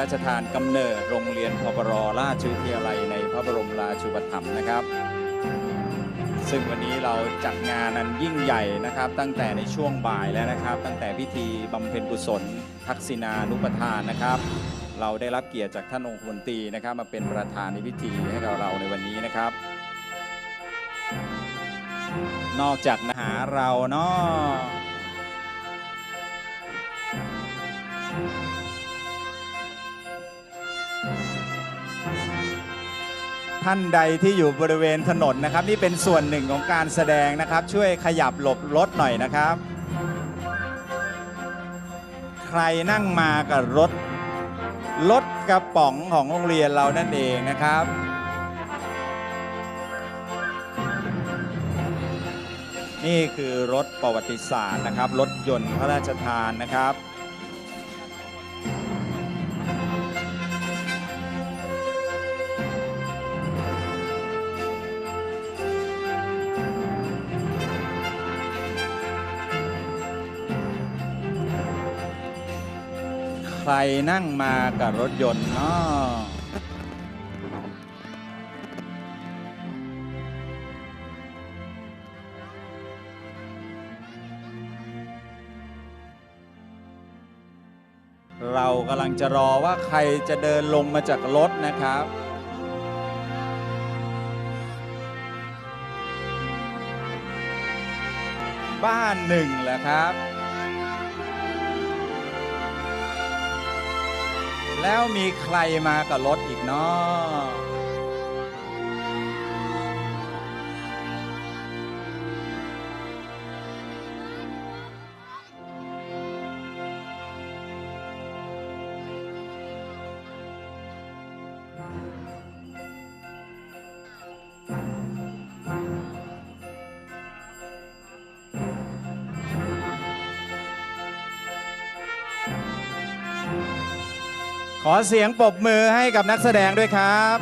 ราชทานกำเนิดโรงเรียนพปรราชวิทยาลัยในพระบรมราชูปถัมภ์นะครับ ซึ่งวันนี้เราจัดงานนั้นยิ่งใหญ่นะครับ ตั้งแต่ในช่วงบ่ายแล้วนะครับ ตั้งแต่พิธีบำเพ็ญกุศล ทักษิณานุปทานนะครับ เราได้รับเกียรติจากท่านองคมนตรีนะครับ มาเป็นประธานในพิธีให้กับเราในวันนี้นะครับ นอกจากมาหาเราเนาะ ท่านใดที่อยู่บริเวณถนนนะครับ นี่เป็นส่วนหนึ่งของการแสดงนะครับ ช่วยขยับหลบรถหน่อยนะครับ ใครนั่งมากับรถรถกระป๋องของโรงเรียนเรานั่นเองนะครับนี่คือรถประวัติศาสตร์นะครับ รถยนต์พระราชทานนะครับ รนั่งมากับรถยนต์เนาะเรากำลังจะรอว่าใครจะเดินลงมาจากรถนะครับบ้านหนึ่งเหรอครับ แล้วมีใครมากับรถอีกเนาะ ขอเสียงปรบมือให้กับนักแสดงด้วยครับ